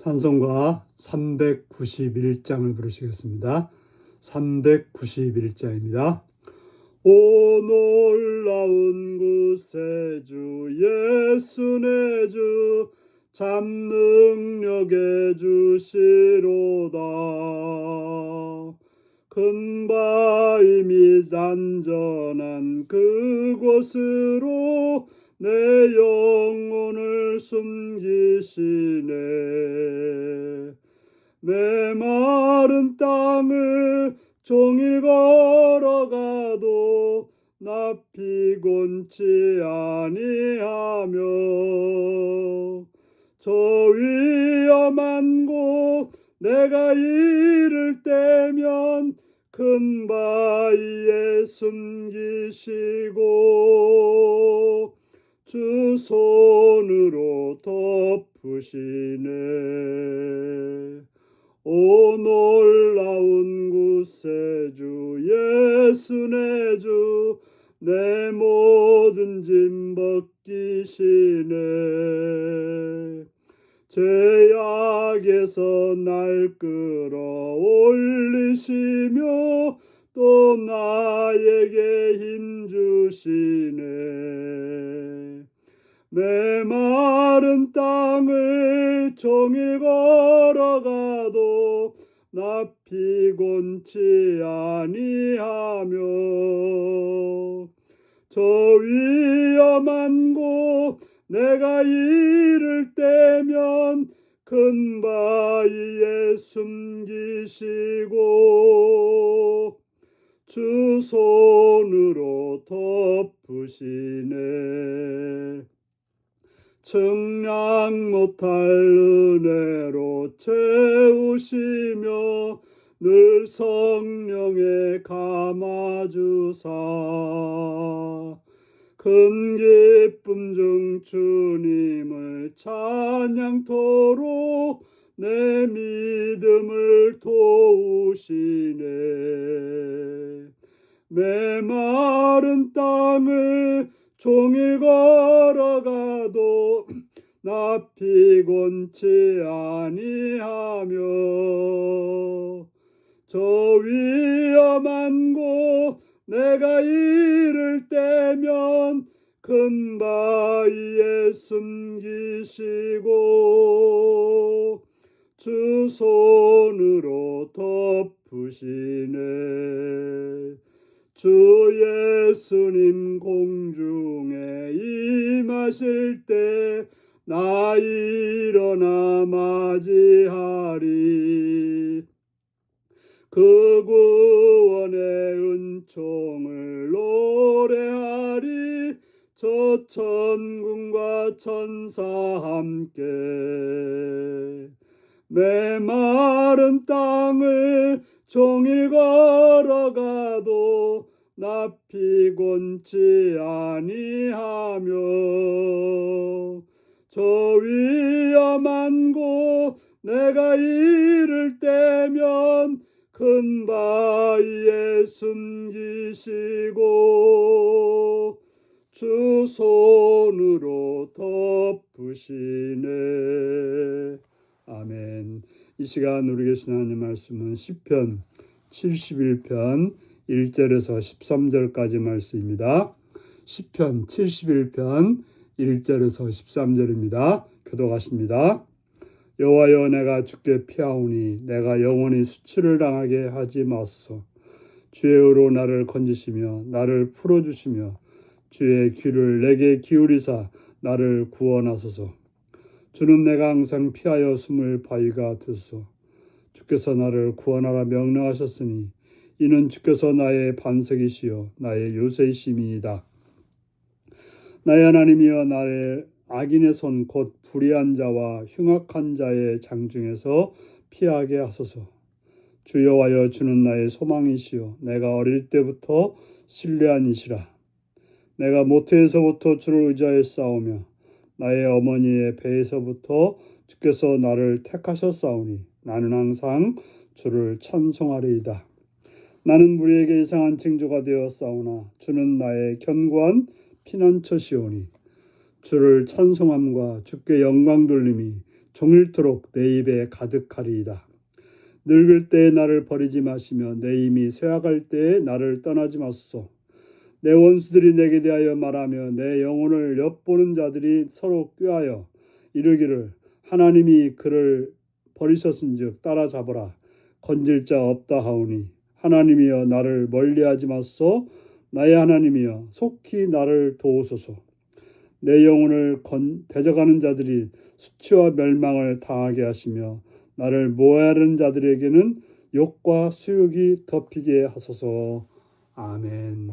찬송가 391장을 부르시겠습니다. 391장입니다. 오 놀라운 구세주 예수 내주 참 능력의 주시로다 큰 바위 및 안전한 그곳으로 내 영혼을 숨기시네. 내 마른 땅을 종일 걸어가도 나 피곤치 아니하며 저 위험한 곳 내가 이를 때면 큰 바위에 숨기시고 주 손으로 덮으시네. 오 놀라운 구세주 예수 내 주 내 모든 짐 벗기시네. 죄악에서 날 끌어올리시며 또 나에게 힘 주시네 내 마른 땅을 종일 걸어가도 나 피곤치 아니하며 저 위험한 곳 내가 이를 때면 큰 바위에 숨기시고 주 손으로 덮으시네 측량 못할 은혜로 채우시며 늘 성령에 감아주사. 큰 기쁨 중 주님을 찬양토록 내 믿음을 도우시네. 내 마른 땅을 종일 걸어가도 나 피곤치 아니하며 저 위험한 곳 내가 이를 때면 큰 바위에 숨기시고 주 손으로 덮으시네 주 예수님 공중에 임하실 때 나 일어나 맞이하리. 그 구원의 은총을 노래하리. 저 천군과 천사 함께 내 마른 땅을 종일 걸어가도 나 피곤치 아니하며 저 위험한 곳 내가 이를 때면 큰 바위에 숨기시고 주 손으로 덮으시네. 아멘. 이 시간 우리 계신 하나님 말씀은 시편 71편 1절에서 13절까지 말씀입니다. 시편 71편 1절에서 13절입니다. 교도가십니다. 여호와여 내가 주께 피하오니 내가 영원히 수치를 당하게 하지 마소서. 주의 의로 나를 건지시며 나를 풀어 주시며 주의 귀를 내게 기울이사 나를 구원하소서. 주는 내가 항상 피하여 숨을 바위가 되소서. 주께서 나를 구원하라 명령하셨으니 이는 주께서 나의 반석이시요 나의 요새이심이이다 나의 하나님이여 나의 악인의 손 곧 불의한 자와 흉악한 자의 장중에서 피하게 하소서. 주 여호와여 주는 나의 소망이시요 내가 어릴 때부터 신뢰한 이시라. 내가 모태에서부터 주를 의지하여 싸우며 나의 어머니의 배에서부터 주께서 나를 택하셨사오니 나는 항상 주를 찬송하리이다. 나는 무리에게 이상한 징조가 되어 싸우나 주는 나의 견고한 피난처시오니 주를 찬송함과 주께 영광 돌림이 종일토록 내 입에 가득하리이다. 늙을 때에 나를 버리지 마시며 내 힘이 쇠약할 때에 나를 떠나지 마소서. 내 원수들이 내게 대하여 말하며 내 영혼을 엿보는 자들이 서로 꾀하여 이르기를 하나님이 그를 버리셨은즉 따라잡으라 건질 자 없다 하오니 하나님이여 나를 멀리하지 마소서. 나의 하나님이여 속히 나를 도우소서. 내 영혼을 건, 대적하는 자들이 수치와 멸망을 당하게 하시며 나를 모하는 자들에게는 욕과 수욕이 덮이게 하소서. 아멘.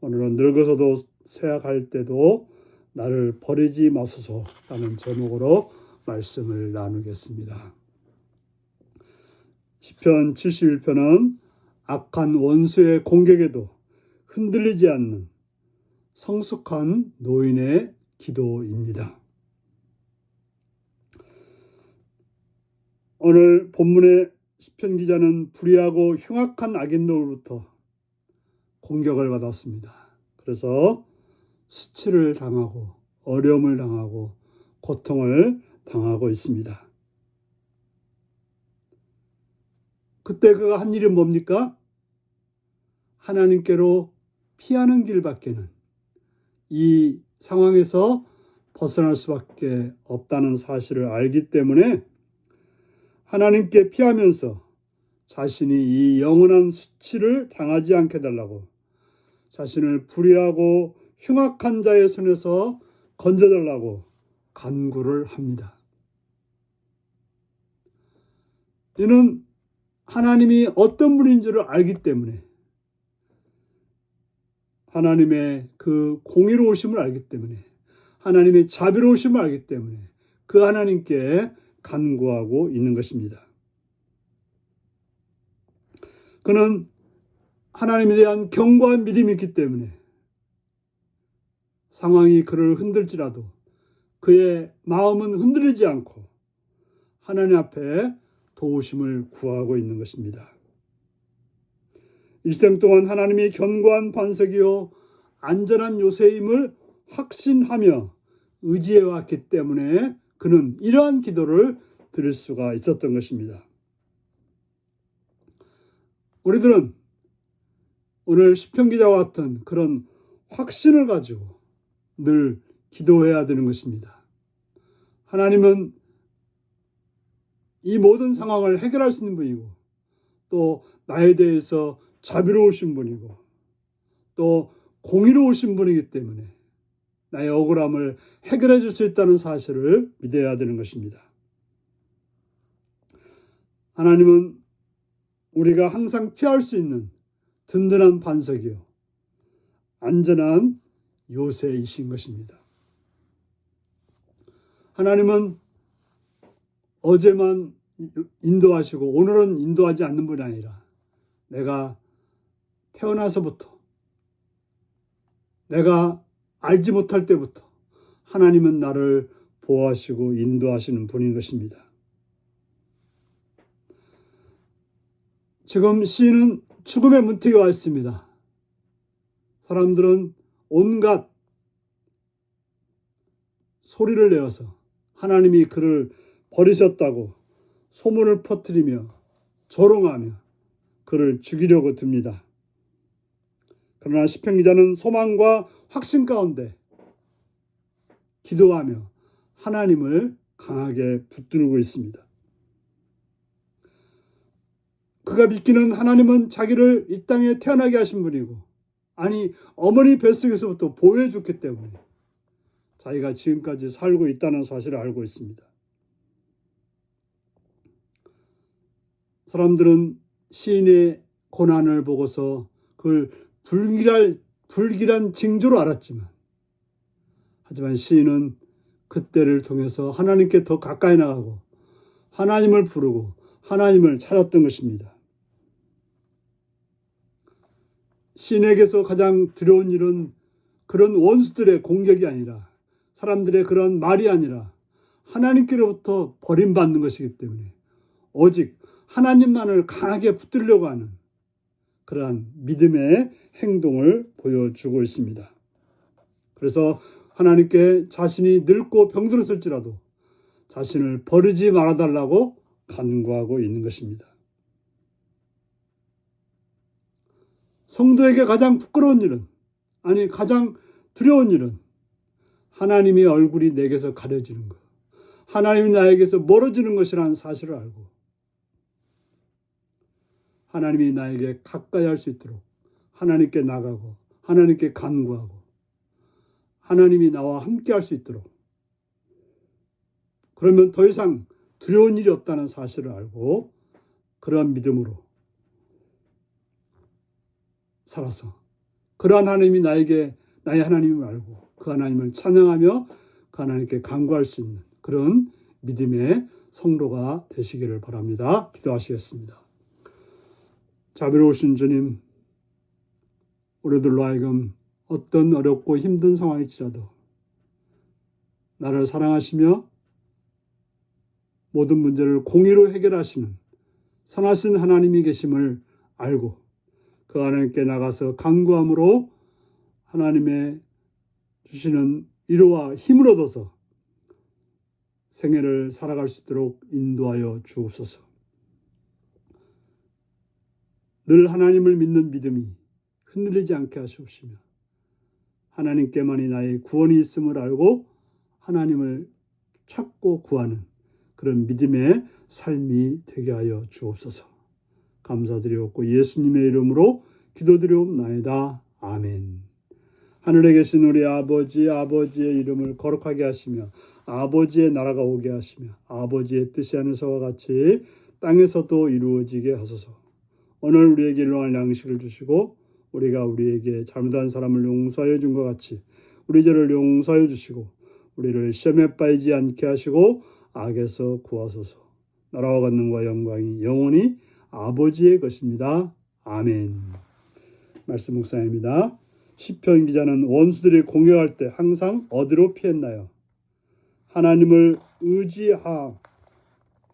오늘은 늙어서도 쇠약할 때도 나를 버리지 마소서라는 제목으로 말씀을 나누겠습니다. 시편 71편은 악한 원수의 공격에도 흔들리지 않는 성숙한 노인의 기도입니다. 오늘 본문의 시편 기자는 불의하고 흉악한 악인으로부터 공격을 받았습니다. 그래서 수치를 당하고 어려움을 당하고 고통을 당하고 있습니다. 그때 그가 한 일이 뭡니까? 하나님께로 피하는 길밖에는 이 상황에서 벗어날 수밖에 없다는 사실을 알기 때문에 하나님께 피하면서 자신이 이 영원한 수치를 당하지 않게 달라고 자신을 불의하고 흉악한 자의 손에서 건져달라고 간구를 합니다. 이는 하나님이 어떤 분인 줄을 알기 때문에 하나님의 그 공의로우심을 알기 때문에 하나님의 자비로우심을 알기 때문에 그 하나님께 간구하고 있는 것입니다. 그는 하나님에 대한 견고한 믿음이 있기 때문에 상황이 그를 흔들지라도 그의 마음은 흔들리지 않고 하나님 앞에 도우심을 구하고 있는 것입니다. 일생 동안 하나님이 견고한 반석이요 안전한 요새임을 확신하며 의지해 왔기 때문에 그는 이러한 기도를 드릴 수가 있었던 것입니다. 우리들은 오늘 시편 기자와 같은 그런 확신을 가지고 늘 기도해야 되는 것입니다. 하나님은 이 모든 상황을 해결할 수 있는 분이고 또 나에 대해서 자비로우신 분이고 또 공의로우신 분이기 때문에 나의 억울함을 해결해 줄 수 있다는 사실을 믿어야 되는 것입니다. 하나님은 우리가 항상 피할 수 있는 든든한 반석이요. 안전한 요새이신 것입니다. 하나님은 어제만 인도하시고 오늘은 인도하지 않는 분이 아니라 내가 태어나서부터 내가 알지 못할 때부터 하나님은 나를 보호하시고 인도하시는 분인 것입니다. 지금 시인은 죽음의 문턱에 와 있습니다. 사람들은 온갖 소리를 내어서 하나님이 그를 버리셨다고 소문을 퍼뜨리며 조롱하며 그를 죽이려고 듭니다. 그러나 시편 기자는 소망과 확신 가운데 기도하며 하나님을 강하게 붙들고 있습니다. 그가 믿기는 하나님은 자기를 이 땅에 태어나게 하신 분이고, 아니, 어머니 뱃속에서부터 보호해 줬기 때문에 자기가 지금까지 살고 있다는 사실을 알고 있습니다. 사람들은 시인의 고난을 보고서 그걸 불길할, 불길한 징조로 알았지만, 하지만 시인은 그때를 통해서 하나님께 더 가까이 나가고, 하나님을 부르고, 하나님을 찾았던 것입니다. 신에게서 가장 두려운 일은 그런 원수들의 공격이 아니라 사람들의 그런 말이 아니라 하나님께로부터 버림받는 것이기 때문에 오직 하나님만을 강하게 붙들려고 하는 그러한 믿음의 행동을 보여주고 있습니다. 그래서 하나님께 자신이 늙고 병들었을지라도 자신을 버리지 말아달라고 간구하고 있는 것입니다. 성도에게 가장 부끄러운 일은, 아니, 가장 두려운 일은 하나님의 얼굴이 내게서 가려지는 것. 하나님이 나에게서 멀어지는 것이라는 사실을 알고 하나님이 나에게 가까이 할 수 있도록 하나님께 나가고 하나님께 간구하고 하나님이 나와 함께 할 수 있도록 그러면 더 이상 두려운 일이 없다는 사실을 알고 그러한 믿음으로 살아서 그러한 하나님이 나에게 나의 하나님을 알고 그 하나님을 찬양하며 그 하나님께 간구할 수 있는 그런 믿음의 성도가 되시기를 바랍니다. 기도하시겠습니다. 자비로우신 주님, 우리들로 하여금 어떤 어렵고 힘든 상황일지라도 나를 사랑하시며 모든 문제를 공의로 해결하시는 선하신 하나님이 계심을 알고 그 하나님께 나가서 간구함으로 하나님의 주시는 위로와 힘을 얻어서 생애를 살아갈 수 있도록 인도하여 주옵소서. 늘 하나님을 믿는 믿음이 흔들리지 않게 하시옵시며 하나님께만이 나의 구원이 있음을 알고 하나님을 찾고 구하는 그런 믿음의 삶이 되게 하여 주옵소서. 감사드리옵고 예수님의 이름으로 기도드리옵나이다. 아멘. 하늘에 계신 우리 아버지 아버지의 이름을 거룩하게 하시며 아버지의 나라가 오게 하시며 아버지의 뜻이 하늘서와 같이 땅에서도 이루어지게 하소서. 오늘 우리에게 일용할 양식을 주시고 우리가 우리에게 잘못한 사람을 용서하여 준것 같이 우리 죄를 용서하여 주시고 우리를 시험에 빠지지 않게 하시고 악에서 구하소서. 나라와 권능과 영광이 영원히 아버지의 것입니다. 아멘. 말씀 묵상입니다. 시편 기자는 원수들이 공격할 때 항상 어디로 피했나요? 하나님을 의지하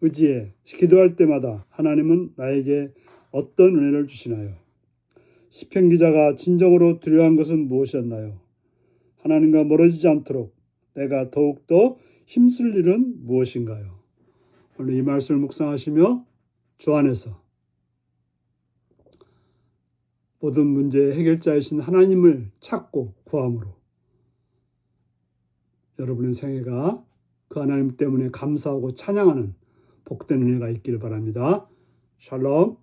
의지해 기도할 때마다 하나님은 나에게 어떤 은혜를 주시나요? 시편 기자가 진정으로 두려워한 것은 무엇이었나요? 하나님과 멀어지지 않도록 내가 더욱더 힘쓸 일은 무엇인가요? 오늘 이 말씀을 묵상하시며 주 안에서 모든 문제의 해결자이신 하나님을 찾고 구함으로 여러분의 생애가 그 하나님 때문에 감사하고 찬양하는 복된 은혜가 있기를 바랍니다. 샬롬.